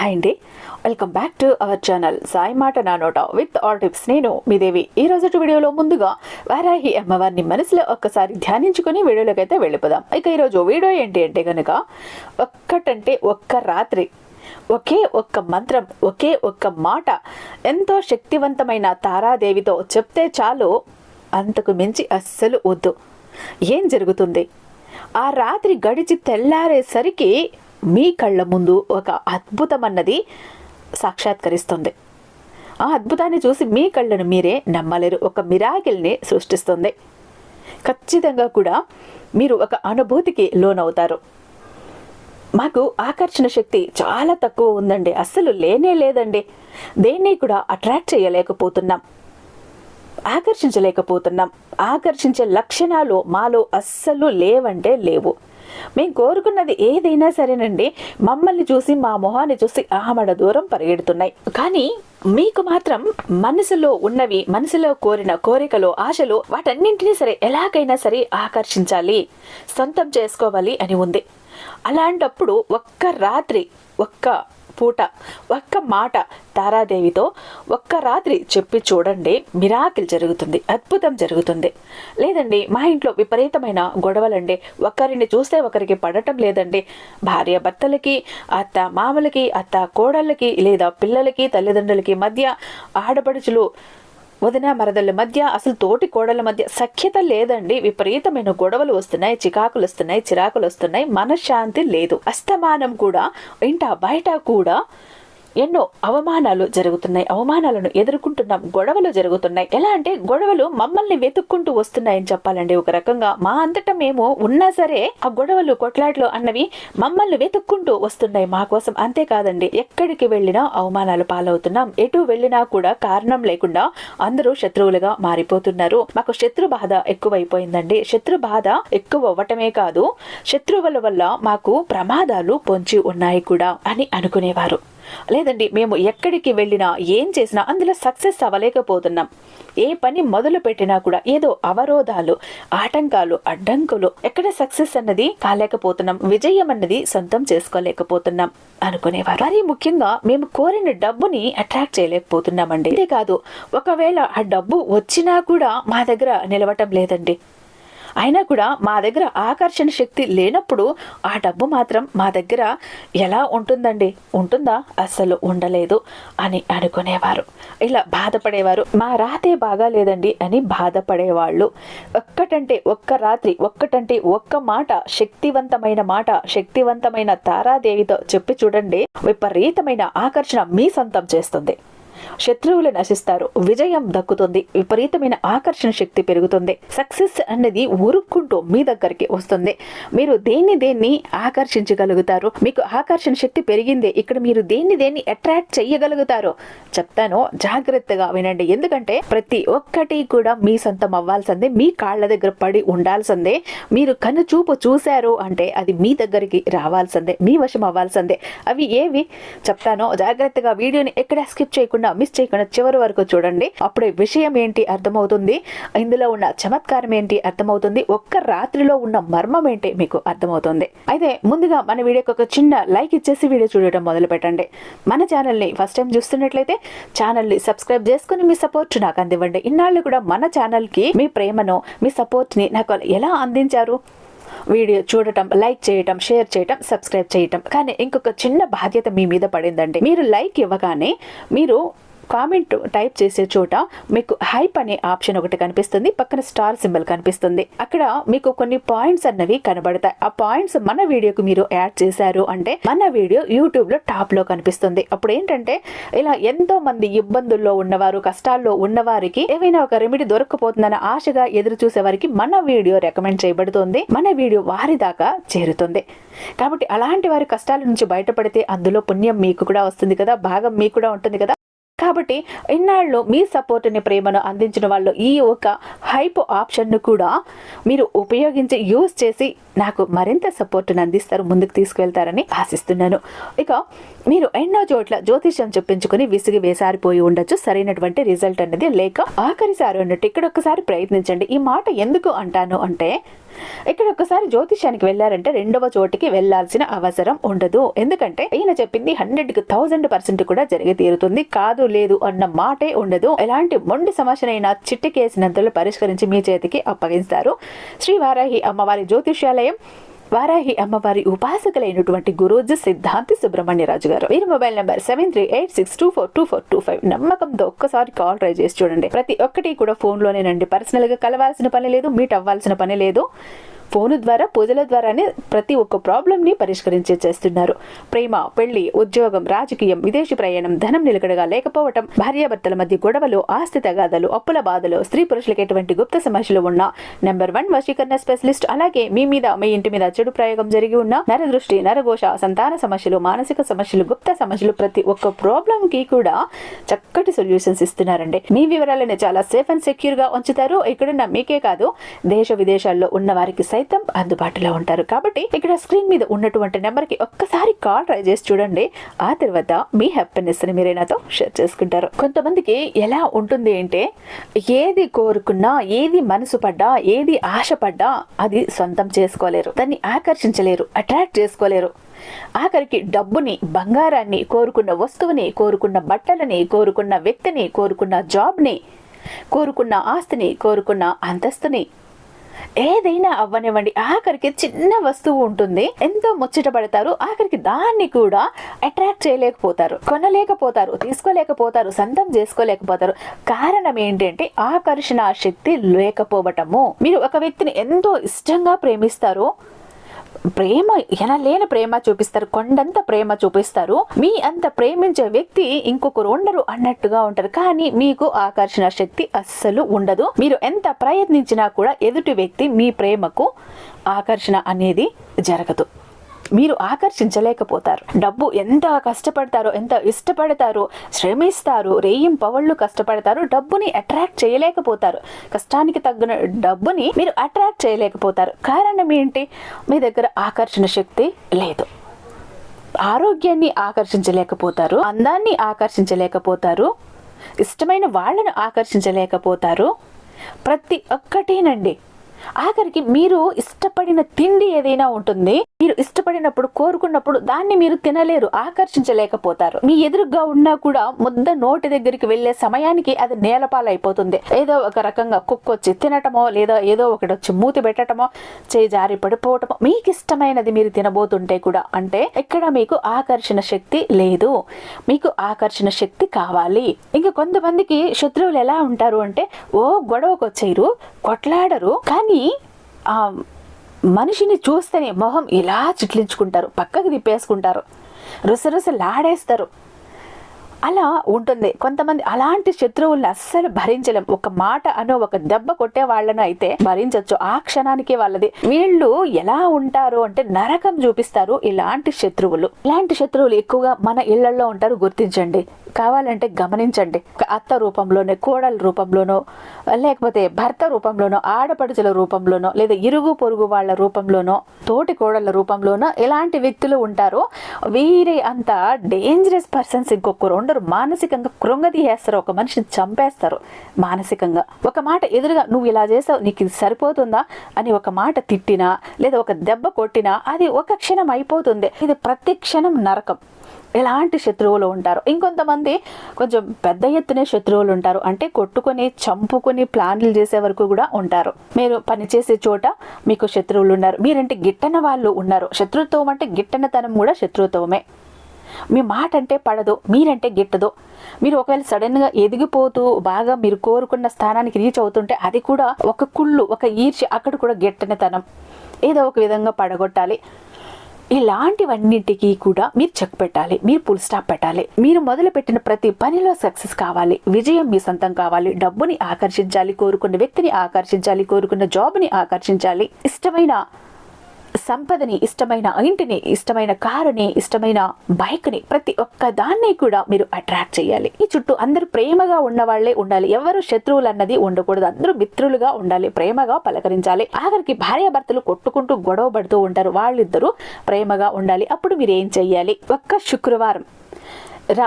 Hi అండి. Welcome back to our channel Sai మాట నా నోట విత్ ఆల్ టిప్స్ నేను మీ దేవి. ఈ రోజు వీడియోలో ముందుగా వారాహి అమ్మవారిని మనసులో ఒక్కసారి ధ్యానించుకుని వీడియోలోకి అయితే వెళ్ళిపోదాం. ఇక ఈరోజు వీడియో ఏంటి అంటే కనుక ఒక్కటంటే ఒక్క రాత్రి ఒకే ఒక్క మంత్రం ఒకే ఒక్క మాట ఎంతో శక్తివంతమైన తారాదేవితో చెప్తే చాలు అంతకు మించి అస్సలు వద్దు. ఏం జరుగుతుంది? ఆ రాత్రి గడిచి తెల్లారేసరికి మీ కళ్ళ ముందు ఒక అద్భుతం అన్నది సాక్షాత్కరిస్తుంది. ఆ అద్భుతాన్ని చూసి మీ కళ్ళను మీరే నమ్మలేరు. ఒక మిరాకిల్ని సృష్టిస్తుంది. ఖచ్చితంగా కూడా మీరు ఒక అనుభూతికి లోనవుతారు. మాకు ఆకర్షణ శక్తి చాలా తక్కువ ఉందండి. అస్సలు లేనే లేదండి. దేన్ని కూడా అట్రాక్ట్ చేయలేకపోతున్నాం. ఆకర్షించలేకపోతున్నాం. ఆకర్షించే లక్షణాలు మాలో అస్సలు లేవంటే లేవు. మేము కోరుకున్నది ఏదైనా సరేనండి. మమ్మల్ని చూసి మా మొహాన్ని చూసి ఆమడ దూరం పరిగెడుతున్నాయి. కానీ మీకు మాత్రం మనసులో ఉన్నవి మనసులో కోరిన కోరికలు ఆశలు వాటన్నింటినీ సరే ఎలాగైనా సరే ఆకర్షించాలి సొంతం చేసుకోవాలి అని ఉంది. అలాంటప్పుడు ఒక్క రాత్రి ఒక్క పూట ఒక్క మాట తారాదేవితో ఒక్క రాత్రి చెప్పి చూడండి. మిరాకిల్ జరుగుతుంది. అద్భుతం జరుగుతుంది. లేదండి మా ఇంట్లో విపరీతమైన గొడవలండి. ఒకరిని చూస్తే ఒకరికి పడటం లేదండి. భార్య భర్తలకి అత్త మామలకి అత్త కోడళ్ళకి లేదా పిల్లలకి తల్లిదండ్రులకి మధ్య ఆడపడుచులు వదిన మరదల మధ్య అసలు తోటి కోడల మధ్య సఖ్యత లేదండి. విపరీతమైన గొడవలు వస్తున్నాయి చికాకులు వస్తున్నాయి చిరాకులు వస్తున్నాయి. మనశ్శాంతి లేదు. అస్తమానం కూడా ఇంట బయట కూడా ఎన్నో అవమానాలు జరుగుతున్నాయి. అవమానాలను ఎదుర్కొంటున్నాం. గొడవలు జరుగుతున్నాయి. ఎలా అంటే గొడవలు మమ్మల్ని వెతుక్కుంటూ వస్తున్నాయని చెప్పాలండి. ఒక రకంగా మా అంతటా మేము ఉన్నా సరే ఆ గొడవలు కొట్లాట్లు అన్నవి మమ్మల్ని వెతుక్కుంటూ వస్తున్నాయి. మా కోసం అంతేకాదండి. ఎక్కడికి వెళ్ళినా అవమానాలు పాలవుతున్నాం. ఎటు వెళ్ళినా కూడా కారణం లేకుండా అందరూ శత్రువులుగా మారిపోతున్నారు. మాకు శత్రు బాధ ఎక్కువైపోయిందండి. శత్రు బాధ ఎక్కువ అవ్వటమే కాదు శత్రువుల వల్ల మాకు ప్రమాదాలు పొంచి ఉన్నాయి కూడా అని అనుకునేవారు. లేదండి మేము ఎక్కడికి వెళ్ళినా ఏం చేసినా అందులో సక్సెస్ అవ్వలేకపోతున్నాం. ఏ పని మొదలు పెట్టినా కూడా ఏదో అవరోధాలు ఆటంకాలు అడ్డంకులు ఎక్కడ సక్సెస్ అన్నది కాలేకపోతున్నాం. విజయం అన్నది సొంతం చేసుకోలేకపోతున్నాం అనుకునేవారు. మరి ముఖ్యంగా మేము కోరిన డబ్బుని అట్రాక్ట్ చేయలేకపోతున్నామండి. ఇదే కాదు ఒకవేళ ఆ డబ్బు వచ్చినా కూడా మా దగ్గర నిలవటం లేదండి. అయినా కూడా మా దగ్గర ఆకర్షణ శక్తి లేనప్పుడు ఆ డబ్బు మాత్రం మా దగ్గర ఎలా ఉంటుందండి? ఉంటుందా? అస్సలు ఉండలేదు అని అనుకునేవారు. ఇలా బాధపడేవారు. మా రాతే బాగా లేదండి అని బాధపడేవాళ్ళు. ఒక్కటంటే ఒక్క రాత్రి ఒక్కటంటే ఒక్క మాట శక్తివంతమైన మాట శక్తివంతమైన తారాదేవితో చెప్పి చూడండి విపరీతమైన ఆకర్షణ మీ సొంతం చేస్తుంది. శత్రువులు నశిస్తారు. విజయం దక్కుతుంది. విపరీతమైన ఆకర్షణ శక్తి పెరుగుతుంది. సక్సెస్ అనేది ఉరుక్కుంటూ మీ దగ్గరికి వస్తుంది. మీరు దేన్ని దేన్ని ఆకర్షించగలుగుతారు? మీకు ఆకర్షణ శక్తి పెరిగింది. ఇక్కడ మీరు దేన్ని దేన్ని అట్రాక్ట్ చేయగలుగుతారో? చెప్తాను జాగ్రత్తగా వినండి. ఎందుకంటే ప్రతి ఒక్కటి కూడా మీ సొంతం అవ్వాల్సిందే. మీ కాళ్ళ దగ్గర పడి ఉండాల్సిందే. మీరు కన్ను చూపు చూశారు అంటే అది మీ దగ్గరికి రావాల్సిందే. మీ వశం అవ్వాల్సిందే. అవి ఏవి? చెప్తాను జాగ్రత్తగా. వీడియోని ఎక్కడ స్కిప్ చేయకుండా మిస్ చేయకుండా చివరి వరకు చూడండి. అప్పుడు విషయం ఏంటి అర్థమవుతుంది? ఇందులో ఉన్న చమత్కారం ఏంటి అర్థమవుతుంది? ఒక్క రాత్రిలో ఉన్న మర్మం ఏంటి మీకు అర్థమవుతుంది. అయితే ముందుగా మన వీడియోకి ఒక చిన్న లైక్ ఇచ్చేసి వీడియో చూడటం మొదలు పెట్టండి. మన ఛానల్ని ఫస్ట్ టైం చూస్తున్నట్లయితే ఛానల్ని సబ్స్క్రైబ్ చేసుకుని మీ సపోర్ట్ నాకు అందివ్వండి. ఇన్నాళ్ళు కూడా మన ఛానల్కి మీ ప్రేమను మీ సపోర్ట్ని నాకు ఎలా అందించారు? వీడియో చూడటం లైక్ చేయటం షేర్ చేయటం సబ్స్క్రైబ్ చేయటం. కానీ ఇంకొక చిన్న బాధ్యత మీ మీద పడిందండి. మీరు లైక్ ఇవ్వగానే మీరు కామెంట్ టైప్ చేసే చోట మీకు హైప్ అనే ఆప్షన్ ఒకటి కనిపిస్తుంది. పక్కన స్టార్ సింబల్ కనిపిస్తుంది. అక్కడ మీకు కొన్ని పాయింట్స్ అన్నవి కనబడతాయి. ఆ పాయింట్స్ మన వీడియోకు మీరు యాడ్ చేశారు అంటే మన వీడియో యూట్యూబ్లో టాప్లో కనిపిస్తుంది. అప్పుడు ఏంటంటే ఇలా ఎంతో మంది ఇబ్బందుల్లో ఉన్నవారు కష్టాల్లో ఉన్నవారికి ఏవైనా ఒక రెమెడీ దొరకపోతుందన్న ఆశగా ఎదురు చూసే వారికి మన వీడియో రికమెండ్ చేయబడుతుంది. మన వీడియో వారి దాకా చేరుతుంది. కాబట్టి అలాంటి వారి కష్టాల నుంచి బయటపడితే అందులో పుణ్యం మీకు కూడా వస్తుంది కదా భాగం మీకు కూడా ఉంటుంది కదా. కాబట్టి ఇన్నాళ్ళు మీ సపోర్ట్ని ప్రేమను అందించిన వాళ్ళు ఈ ఒక హైప్ ఆప్షన్ను కూడా మీరు ఉపయోగించి యూజ్ చేసి నాకు మరింత సపోర్ట్ని అందిస్తారు ముందుకు తీసుకువెళ్తారని ఆశిస్తున్నాను. ఇక మీరు ఎన్నో చోట్ల జ్యోతిష్యం చెప్పించుకుని విసిగి వేసారిపోయి ఉండొచ్చు. సరైనటువంటి రిజల్ట్ అనేది లేక ఆఖరిసారి అన్నట్టు ఇక్కడ ఒకసారి ప్రయత్నించండి. ఈ మాట ఎందుకు అంటాను అంటే ఇక్కడ ఒక్కసారి జ్యోతిష్యానికి వెళ్ళారంటే రెండవ చోటికి వెళ్ళాల్సిన అవసరం ఉండదు. ఎందుకంటే ఈయన చెప్పింది హండ్రెడ్కి థౌసండ్ పర్సెంట్ కూడా జరిగి తీరుతుంది. కాదు లేదు అన్న మాటే ఉండదు. ఎలాంటి మొండి సమస్యనైనా చిట్టికేసినంతలో పరిష్కరించి మీ చేతికి అప్పగిస్తారు. శ్రీ వారాహి అమ్మవారి జ్యోతిష్యాలయం వారాహి అమ్మవారి ఉపాసకులైనటువంటి గురూజీ సిద్ధాంతి సుబ్రహ్మణ్యరాజు గారు. వీరి mobile number seven three eight six two four two four two five నమ్మకంతో ఒక్కసారి కాల్ ట్రై చేసి చూడండి. ప్రతి ఒక్కటి కూడా ఫోన్లోనేనండి పర్సనల్గా కలవాల్సిన పని లేదు మీట్ అవ్వాల్సిన పని లేదు. ఫోను ద్వారా పూజల ద్వారానే ప్రతి ఒక్క ప్రాబ్లంని పరిష్కరించే చేస్తున్నారు. ప్రేమ పెళ్ళి ఉద్యోగం రాజకీయం విదేశీ ప్రయాణం ధనం నిలకడగా లేకపోవటం భార్యాభర్తల మధ్య గొడవలు ఆస్తి తగాదాలు అప్పుల బాధలు స్త్రీ పురుషులకు ఎటువంటి గుప్త సమస్యలు ఉన్న నెంబర్ వన్ వశీకరణ స్పెషలిస్ట్ అలాగే మీ మీద మీ ఇంటి మీద చెడు ప్రయోగం జరిగి ఉన్న నరదృష్టి నరఘోష సంతాన సమస్యలు మానసిక సమస్యలు గుప్త సమస్యలు ప్రతి ఒక్క ప్రాబ్లం కి కూడా చక్కటి సొల్యూషన్స్ ఇస్తున్నారండి. మీ వివరాలను చాలా సేఫ్ అండ్ సెక్యూర్గా ఉంచుతారు. ఇక్కడున్న మీకే కాదు దేశ విదేశాల్లో ఉన్న వారికి సైతం అందుబాటులో ఉంటారు. కాబట్టి ఇక్కడ స్క్రీన్ మీద ఉన్నటువంటి నెంబర్కి ఒక్కసారి కాల్ ట్రై చేసి చూడండి. ఆ తర్వాత మీ హ్యాపీనెస్ని మీరే నాతో షేర్ చేసుకుంటారు. కొంతమందికి ఎలా ఉంటుంది అంటే ఏది కోరుకున్నా ఏది మనసు పడ్డా ఏది ఆశపడ్డా అది సొంతం చేసుకోలేరు. దాన్ని ఆకర్షించలేరు అట్రాక్ట్ చేసుకోలేరు. ఆఖరికి డబ్బుని బంగారాన్ని కోరుకున్న వస్తువుని కోరుకున్న బట్టలని కోరుకున్న వ్యక్తిని కోరుకున్న జాబ్ని కోరుకున్న ఆస్తిని కోరుకున్న అంతస్తుని ఏదైనా అవ్వనివ్వండి. ఆఖరికి చిన్న వస్తువు ఉంటుంది. ఎంతో ముచ్చట పడతారు. ఆఖరికి దాన్ని కూడా అట్రాక్ట్ చేయలేకపోతారు. కొనలేకపోతారు. తీసుకోలేకపోతారు. సొంతం చేసుకోలేకపోతారు. కారణం ఏంటంటే ఆకర్షణ శక్తి లేకపోవటము. మీరు ఒక వ్యక్తిని ఎంతో ఇష్టంగా ప్రేమిస్తారు ప్రేమ ఎలా లేని ప్రేమ చూపిస్తారు? కొండంత ప్రేమ చూపిస్తారు. మీ అంత ప్రేమించే వ్యక్తి ఇంకొకరు ఉండరు అన్నట్టుగా ఉంటారు. కానీ మీకు ఆకర్షణ శక్తి అస్సలు ఉండదు. మీరు ఎంత ప్రయత్నించినా కూడా ఎదుటి వ్యక్తి మీ ప్రేమకు ఆకర్షణ అనేది జరగదు. మీరు ఆకర్షించలేకపోతారు. డబ్బు ఎంత కష్టపడతారో ఎంత ఇష్టపడతారో శ్రమిస్తారు రేయిం పవళ్ళు కష్టపడతారు డబ్బుని అట్రాక్ట్ చేయలేకపోతారు. కష్టానికి తగ్గిన డబ్బుని మీరు అట్రాక్ట్ చేయలేకపోతారు. కారణం ఏంటి? మీ దగ్గర ఆకర్షణ శక్తి లేదు. ఆరోగ్యాన్ని ఆకర్షించలేకపోతారు అందాన్ని ఆకర్షించలేకపోతారు ఇష్టమైన వాళ్ళను ఆకర్షించలేకపోతారు. ప్రతి ఒక్కటేనండి. ఆఖరికి మీరు ఇష్టపడిన తిండి ఏదైనా ఉంటుంది మీరు ఇష్టపడినప్పుడు కోరుకున్నప్పుడు దాన్ని మీరు తినలేరు ఆకర్షించలేకపోతారు. మీ ఎదురుగా ఉన్నా కూడా ముద్ద నోటి దగ్గరికి వెళ్ళే సమయానికి అది నేలపాలైపోతుంది. ఏదో ఒక రకంగా కుక్కొచ్చి తినటమో లేదా ఏదో ఒకటి వచ్చి మూతి పెట్టటమో చేయి జారి పడిపోవటమో మీకు ఇష్టమైనది మీరు తినబోతుంటే కూడా అంటే ఇక్కడ మీకు ఆకర్షణ శక్తి లేదు. మీకు ఆకర్షణ శక్తి కావాలి. ఇంకా కొంతమందికి శత్రువులు ఎలా ఉంటారు అంటే ఓ గొడవకు వచ్చేరు కొట్లాడరు కానీ ఆ మనిషిని చూస్తేనే మొహం ఇలా చిట్లించుకుంటారు పక్కకి తిప్పేసుకుంటారు. రుసరుసలాడేస్తారు అలా ఉంటుంది. కొంతమంది అలాంటి శత్రువుల్ని అస్సలు భరించలేం. ఒక మాట అనో ఒక దెబ్బ కొట్టే వాళ్ళను అయితే భరించవచ్చు ఆ క్షణానికి వాళ్ళది. వీళ్ళు ఎలా ఉంటారు అంటే నరకం చూపిస్తారు ఇలాంటి శత్రువులు. ఇలాంటి శత్రువులు ఎక్కువగా మన ఇళ్ళలో ఉంటారు గుర్తించండి. కావాలంటే గమనించండి. అత్త రూపంలోనే కోడల రూపంలోనో లేకపోతే భర్త రూపంలోనో ఆడపడుచుల రూపంలోనో లేదా ఇరుగు పొరుగు వాళ్ళ రూపంలోనో తోటి కోడళ్ళ రూపంలోనో ఎలాంటి వ్యక్తులు ఉంటారో. వీరి అంత డేంజరస్ పర్సన్స్ ఇంకొకరు ఉండరు. మానసికంగా కృంగదీయేస్తారు ఒక మనిషిని చంపేస్తారు. మానసికంగా. ఒక మాట ఎదురుగా నువ్వు ఇలా చేసావు నీకు ఇది సరిపోతుందా? అని ఒక మాట తిట్టినా లేదా ఒక దెబ్బ కొట్టినా అది ఒక క్షణం అయిపోతుంది. ఇది ప్రతి క్షణం నరకం. ఎలాంటి శత్రువులు ఉంటారు? ఇంకొంతమంది కొంచెం పెద్ద ఎత్తునే శత్రువులు ఉంటారు. అంటే కొట్టుకొని చంపుకొని ప్లాన్లు చేసే వరకు కూడా ఉంటారు. మీరు పనిచేసే చోట మీకు శత్రువులు ఉన్నారు. మీరంటే గిట్టన వాళ్ళు ఉన్నారు. శత్రుత్వం అంటే గిట్టనతనం కూడా శత్రుత్వమే. మీ మాట అంటే పడదు మీరంటే గిట్టదు. మీరు ఒకవేళ సడన్గా ఎదిగిపోతూ బాగా మీరు కోరుకున్న స్థానానికి రీచ్ అవుతుంటే అది కూడా ఒక కుళ్ళు ఒక ఈర్ష్య అక్కడ కూడా గిట్టనితనం. ఏదో ఒక విధంగా పడగొట్టాలి. ఇలాంటివన్నిటికీ కూడా మీరు చెక్ పెట్టాలి మీరు ఫుల్ స్టాప్ పెట్టాలి. మీరు మొదలు పెట్టిన ప్రతి పనిలో సక్సెస్ కావాలి విజయం మీ సొంతం కావాలి డబ్బుని ఆకర్షించాలి కోరుకున్న వ్యక్తిని ఆకర్షించాలి కోరుకున్న జాబ్ని ఆకర్షించాలి. ఇష్టమైన సంపదని ఇష్టమైన ఇంటిని ఇష్టమైన కారుని ఇష్టమైన బైక్ని ప్రతి ఒక్క దాన్ని కూడా మీరు అట్రాక్ట్ చేయాలి. ఈ చుట్టూ అందరూ ప్రేమగా ఉన్న వాళ్ళే ఉండాలి. ఎవరు శత్రువులు అన్నది ఉండకూడదు. అందరూ మిత్రులుగా ఉండాలి. ప్రేమగా పలకరించాలి. ఆఖరికి భార్యాభర్తలు కొట్టుకుంటూ గొడవ పడుతూ ఉంటారు. వాళ్ళిద్దరూ ప్రేమగా ఉండాలి. అప్పుడు మీరు ఏం చెయ్యాలి? ఒక్క శుక్రవారం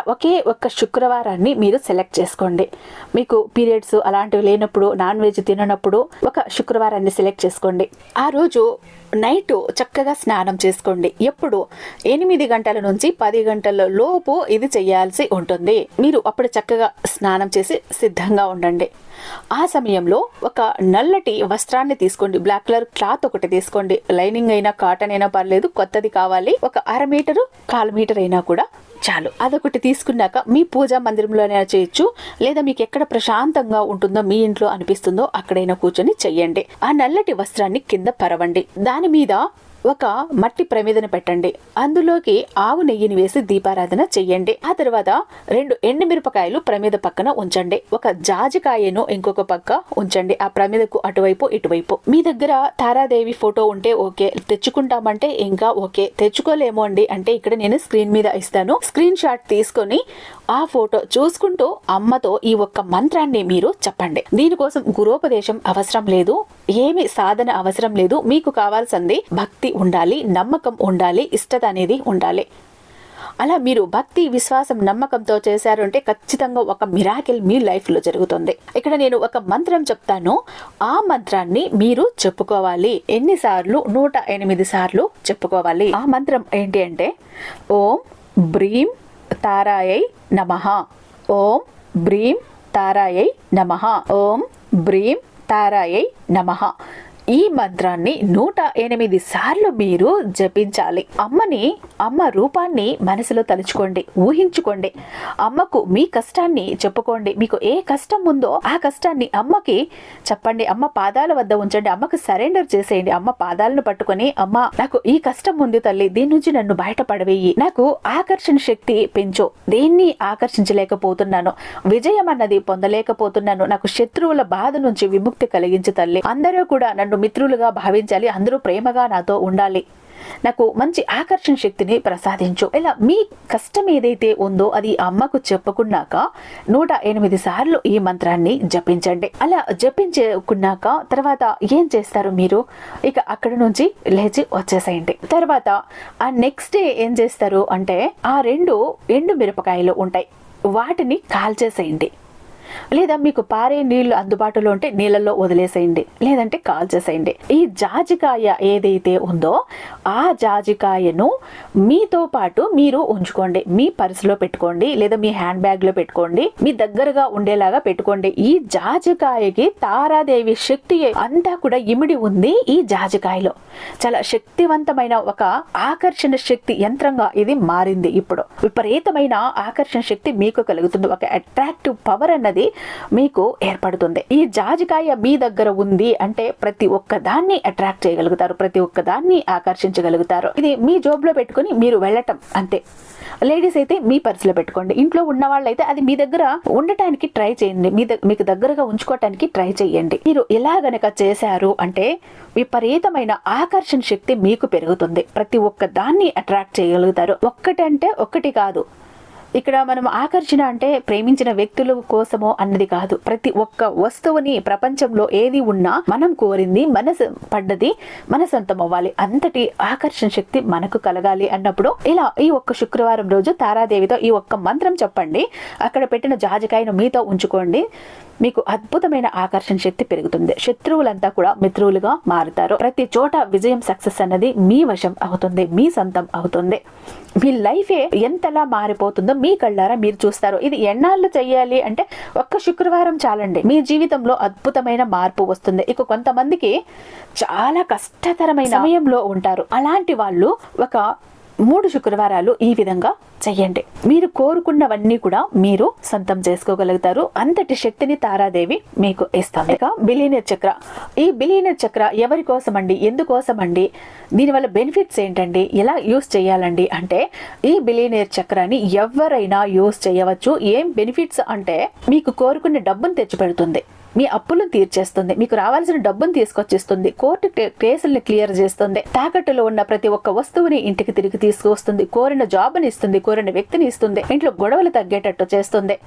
ఒకే ఒక్క శుక్రవారాన్ని మీరు సెలెక్ట్ చేసుకోండి. మీకు పీరియడ్స్ అలాంటివి లేనప్పుడు నాన్ వెజ్ తిననప్పుడు ఒక శుక్రవారాన్ని సెలెక్ట్ చేసుకోండి. ఆ రోజు నైట్ చక్కగా స్నానం చేసుకోండి. ఎప్పుడు? ఎనిమిది గంటల నుంచి పది గంటల లోపు ఇది చేయాల్సి ఉంటుంది. మీరు అప్పుడు చక్కగా స్నానం చేసి సిద్ధంగా ఉండండి. ఆ సమయంలో ఒక నల్లటి వస్త్రాన్ని తీసుకోండి. బ్లాక్ కలర్ క్లాత్ ఒకటి తీసుకోండి. లైనింగ్ అయినా కాటన్ అయినా పర్లేదు కొత్తది కావాలి. ఒక అర మీటరు కాలు మీటర్ అయినా కూడా చాలు. అదొకటి తీసుకున్నాక మీ పూజా మందిరంలోనే చేయొచ్చు. లేదా మీకు ఎక్కడ ప్రశాంతంగా ఉంటుందో మీ ఇంట్లో అనిపిస్తుందో అక్కడైనా కూర్చొని చెయ్యండి. ఆ నల్లటి వస్త్రాన్ని కింద పరవండి. దాని మీద ఒక మట్టి ప్రమిదను పెట్టండి. అందులోకి ఆవు నెయ్యిని వేసి దీపారాధన చెయ్యండి. ఆ తర్వాత రెండు ఎండుమిరపకాయలు ప్రమిద పక్కన ఉంచండి. ఒక జాజికాయను ఇంకొక పక్క ఉంచండి. ఆ ప్రమిదకు అటువైపు ఇటువైపు. మీ దగ్గర తారాదేవి ఫోటో ఉంటే ఓకే. తెచ్చుకుంటామంటే ఇంకా ఓకే. తెచ్చుకోలేము అండి. అంటే ఇక్కడ నేను స్క్రీన్ మీద ఇస్తాను. స్క్రీన్ షాట్ తీసుకొని ఆ ఫోటో చూసుకుంటూ అమ్మతో ఈ ఒక్క మంత్రాన్ని మీరు చెప్పండి. దీనికోసం గురోపదేశం అవసరం లేదు ఏమి సాధన అవసరం లేదు మీకు కావాల్సింది భక్తి ఉండాలి నమ్మకం ఉండాలి ఇష్టత అనేది ఉండాలి. అలా మీరు భక్తి విశ్వాసం నమ్మకంతో చేశారంటే ఖచ్చితంగా ఒక మిరాకిల్ మీ లైఫ్లో జరుగుతుంది. ఇక్కడ నేను ఒక మంత్రం చెప్తాను. ఆ మంత్రాన్ని మీరు చెప్పుకోవాలి. ఎన్నిసార్లు? నూట ఎనిమిది సార్లు చెప్పుకోవాలి. ఆ మంత్రం ఏంటి అంటే ఓం బ్రీం తారాయై నమ ఓం బ్రీం తారాయై నమ ఓం బ్రీం తారాయై నమ ఈ మంత్రాన్ని నూట ఎనిమిది సార్లు మీరు జపించాలి. అమ్మని అమ్మ రూపాన్ని మనసులో తలుచుకోండి ఊహించుకోండి. అమ్మకు మీ కష్టాన్ని చెప్పుకోండి. మీకు ఏ కష్టం ఉందో ఆ కష్టాన్ని అమ్మకి చెప్పండి. అమ్మ పాదాల వద్ద ఉంచండి. అమ్మకు సరెండర్ చేసేయండి. అమ్మ పాదాలను పట్టుకొని అమ్మ నాకు ఈ కష్టం ఉంది తల్లి. దీని నుంచి నన్ను బయటపడవేయి నాకు ఆకర్షణ శక్తి పెంచు. దేన్ని ఆకర్షించలేకపోతున్నాను. విజయం అన్నది పొందలేకపోతున్నాను. నాకు శత్రువుల బాధ నుంచి విముక్తి కలిగించు తల్లి. అందరూ కూడా నన్ను మిత్రులుగా భావించాలి. అందరూ ప్రేమగా నాతో ఉండాలి. నాకు మంచి ఆకర్షణ శక్తిని ప్రసాదించు. ఇలా మీ కష్టం ఏదైతే ఉందో అది అమ్మకు చెప్పుకున్నాక నూట ఎనిమిది సార్లు ఈ మంత్రాన్ని జపించండి. అలా జపించుకున్నాక తర్వాత ఏం చేస్తారు మీరు? ఇక అక్కడ నుంచి లేచి వచ్చేసేయండి. తర్వాత ఆ నెక్స్ట్ డే ఏం చేస్తారు అంటే ఆ రెండు ఎండు మిరపకాయలు ఉంటాయి. వాటిని కాల్చేసేయండి. లేదా మీకు పారే నీళ్ళు అందుబాటులో ఉంటే నీళ్ళల్లో వదిలేసేయండి. లేదంటే కాల్చేసేయండి ఈ జాజికాయ ఏదైతే ఉందో ఆ జాజికాయను మీతో పాటు మీరు ఉంచుకోండి. మీ పర్సులో పెట్టుకోండి లేదా మీ హ్యాండ్ బ్యాగ్లో పెట్టుకోండి. మీ దగ్గరగా ఉండేలాగా పెట్టుకోండి. ఈ జాజికాయకి తారాదేవి శక్తి అంతా కూడా ఇమిడి ఉంది ఈ జాజికాయలో. చాలా శక్తివంతమైన ఒక ఆకర్షణ శక్తి యంత్రంగా ఇది మారింది ఇప్పుడు. విపరీతమైన ఆకర్షణ శక్తి మీకు కలుగుతుంది. ఒక అట్రాక్టివ్ పవర్ అన్నది మీకు ఏర్పడుతుంది. ఈ జాజికాయ మీ దగ్గర ఉంది అంటే ప్రతి ఒక్కదాన్ని అట్రాక్ట్ చేయగలుగుతారు. ప్రతి ఒక్కదాన్ని ఆకర్షించగలుగుతారు. ఇది మీ జోబ్లో పెట్టుకుని మీరు వెళ్ళటం అంతే. లేడీస్ అయితే మీ పర్సులో పెట్టుకోండి. ఇంట్లో ఉన్న వాళ్ళైతే అది మీ దగ్గర ఉండటానికి ట్రై చేయండి. మీ మీకు దగ్గరగా ఉంచుకోవటానికి ట్రై చేయండి. మీరు ఎలా గనక చేశారు అంటే విపరీతమైన ఆకర్షణ శక్తి మీకు పెరుగుతుంది. ప్రతి ఒక్క దాన్ని అట్రాక్ట్ చేయగలుగుతారు. ఒక్కటంటే ఒక్కటి కాదు. ఇక్కడ మనం ఆకర్షణ అంటే ప్రేమించిన వ్యక్తుల కోసమో అన్నది కాదు. ప్రతి ఒక్క వస్తువుని ప్రపంచంలో ఏది ఉన్నా మనం కోరింది మనసు పడ్డది మన సొంతం అవ్వాలి. అంతటి ఆకర్షణ శక్తి మనకు కలగాలి అన్నప్పుడు ఇలా ఈ ఒక్క శుక్రవారం రోజు తారాదేవితో ఈ ఒక్క మంత్రం చెప్పండి. అక్కడ పెట్టిన జాజికాయను మీతో ఉంచుకోండి. మీకు అద్భుతమైన ఆకర్షణ శక్తి పెరుగుతుంది. శత్రువులంతా కూడా మిత్రువులుగా మారుతారు. ప్రతి చోట విజయం సక్సెస్ అన్నది మీ వశం అవుతుంది మీ సొంతం అవుతుంది. మీ లైఫే ఎంతలా మారిపోతుందో మీ కళ్ళారా మీరు చూస్తారు. ఇది ఎన్నాళ్ళు చెయ్యాలి అంటే ఒక్క శుక్రవారం చాలండి. మీ జీవితంలో అద్భుతమైన మార్పు వస్తుంది. ఇక కొంతమందికి చాలా కష్టతరమైన సమయంలో ఉంటారు. అలాంటి వాళ్ళు ఒక మూడు శుక్రవారాలు ఈ విధంగా చెయ్యండి మీరు కోరుకున్నవన్నీ కూడా మీరు సొంతం చేసుకోగలుగుతారు. అంతటి శక్తిని తారాదేవి మీకు ఇస్తాను ఇక బిలీనియర్ చక్ర. ఈ బిలీనియర్ చక్ర ఎవరి కోసం అండి ఎందుకోసం అండి దీనివల్ల బెనిఫిట్స్ ఏంటండి? ఎలా యూస్ చేయాలండి? అంటే ఈ బిలీనియర్ చక్రాన్ని ఎవరైనా యూస్ చేయవచ్చు. ఏం బెనిఫిట్స్ అంటే మీకు కోరుకున్న డబ్బును తెచ్చిపెడుతుంది. మీ అప్పులను తీర్చేస్తుంది. మీకు రావాల్సిన డబ్బును తీసుకొచ్చిస్తుంది. కోర్టు కేసుల్ని క్లియర్ చేస్తుంది. తాకట్టులో ఉన్న ప్రతి ఒక్క వస్తువుని ఇంటికి తిరిగి తీసుకువస్తుంది. కోరిన జాబ్ని ఇస్తుంది. కోరిన వ్యక్తిని ఇస్తుంది. ఇంట్లో గొడవలు తగ్గేటట్టు చేస్తుంది.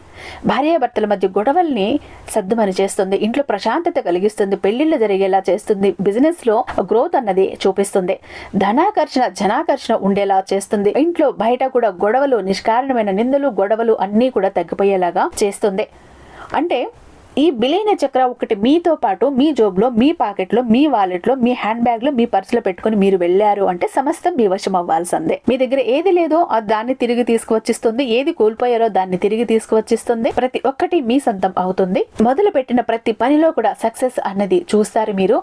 భార్యాభర్తల మధ్య గొడవల్ని సర్దుమని చేస్తుంది. ఇంట్లో ప్రశాంతత కలిగిస్తుంది. పెళ్ళిళ్ళు జరిగేలా చేస్తుంది. బిజినెస్లో గ్రోత్ అన్నది చూపిస్తుంది. ధనాకర్షణ జనాకర్షణ ఉండేలా చేస్తుంది. ఇంట్లో బయట కూడా గొడవలు నిష్కారణమైన నిందలు గొడవలు అన్నీ కూడా తగ్గిపోయేలాగా చేస్తుంది. అంటే ఈ బిలైన చక్ర ఒకటి మీతో పాటు మీ జోబ్లో మీ పాకెట్లో మీ వాలెట్లో మీ హ్యాండ్ బ్యాగ్లో మీ పర్సులో పెట్టుకుని మీరు వెళ్ళారు అంటే సమస్తం మీ వశం అవ్వాల్సిందే. మీ దగ్గర ఏది లేదో దాన్ని తిరిగి తీసుకువచ్చిస్తుంది. ఏది కోల్పోయారో దాన్ని తిరిగి తీసుకువచ్చిస్తుంది. ప్రతి ఒక్కటి మీ సొంతం అవుతుంది. మొదలు పెట్టిన ప్రతి పనిలో కూడా సక్సెస్ అన్నది చూస్తారు మీరు.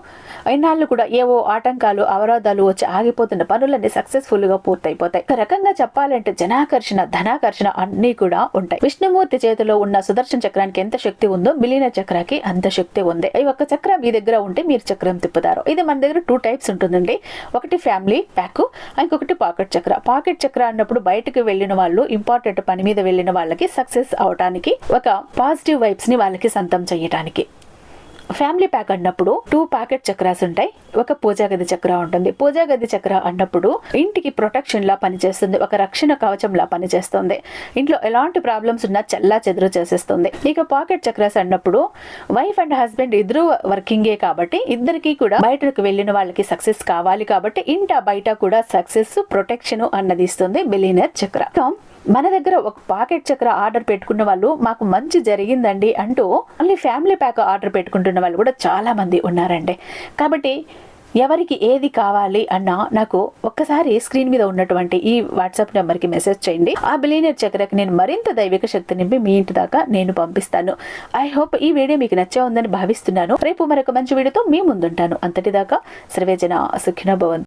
ఎన్నాళ్ళు కూడా ఏవో ఆటంకాలు అవరోధాలు వచ్చి ఆగిపోతున్న పనులన్నీ సక్సెస్ఫుల్గా పూర్తయిపోతాయి. ఒక రకంగా చెప్పాలంటే జనాకర్షణ ధనాకర్షణ అన్ని కూడా ఉంటాయి. విష్ణుమూర్తి చేతిలో ఉన్న సుదర్శన చక్రానికి ఎంత శక్తి ఉందో మిగిలిన చక్రాకి అంత శక్తి ఉంది. ఈ ఒక్క చక్రం మీ దగ్గర ఉంటే మీరు చక్రం తిప్పుతారు. ఇది మన దగ్గర టూ టైప్స్ ఉంటుందండి. ఒకటి ఫ్యామిలీ ప్యాక్ ఇంకొకటి పాకెట్ చక్ర. పాకెట్ చక్ర అన్నప్పుడు బయటకు వెళ్ళిన వాళ్ళు ఇంపార్టెంట్ పని మీద వెళ్ళిన వాళ్ళకి సక్సెస్ అవడానికి ఒక పాజిటివ్ వైబ్స్ని వాళ్ళకి సంతం చేయడానికి ఫ్యామిలీ ప్యాక్ అన్నప్పుడు టూ ప్యాకెట్ చక్రాస్ ఉంటాయి. ఒక పూజా గది చక్ర ఉంటుంది. పూజా గది చక్ర అన్నప్పుడు ఇంటికి ప్రొటెక్షన్ లా పనిచేస్తుంది. ఒక రక్షణ కవచం లా పనిచేస్తుంది. ఇంట్లో ఎలాంటి ప్రాబ్లమ్స్ ఉన్నా చల్లా చెదురు చేసేస్తుంది. ఇక పాకెట్ చక్రాస్ అన్నప్పుడు వైఫ్ అండ్ హస్బెండ్ ఇద్దరు వర్కింగే కాబట్టి ఇద్దరికి కూడా బయటకు వెళ్ళిన వాళ్ళకి సక్సెస్ కావాలి కాబట్టి ఇంట బయట కూడా సక్సెస్ ప్రొటెక్షన్ అన్నది ఇస్తుంది. బిలీనర్ చక్ర. మన దగ్గర ఒక పాకెట్ చక్ర ఆర్డర్ పెట్టుకున్న వాళ్ళు మాకు మంచి జరిగిందండి అంటూ మళ్ళీ ఫ్యామిలీ ప్యాక్ ఆర్డర్ పెట్టుకుంటున్న వాళ్ళు కూడా చాలా మంది ఉన్నారండి. కాబట్టి ఎవరికి ఏది కావాలి అన్నా నాకు ఒక్కసారి స్క్రీన్ మీద ఉన్నటువంటి ఈ వాట్సాప్ నెంబర్కి మెసేజ్ చేయండి. ఆ బిలీనియర్ చక్రకి నేను మరింత దైవిక శక్తి నింపి మీ ఇంటి దాకా నేను పంపిస్తాను. ఐ హోప్ ఈ వీడియో మీకు నచ్చే ఉందని భావిస్తున్నాను. రేపు మరొక మంచి వీడియోతో మీ ముందుంటాను. అంతటిదాకా సర్వేజన సుఖిన భవంతు.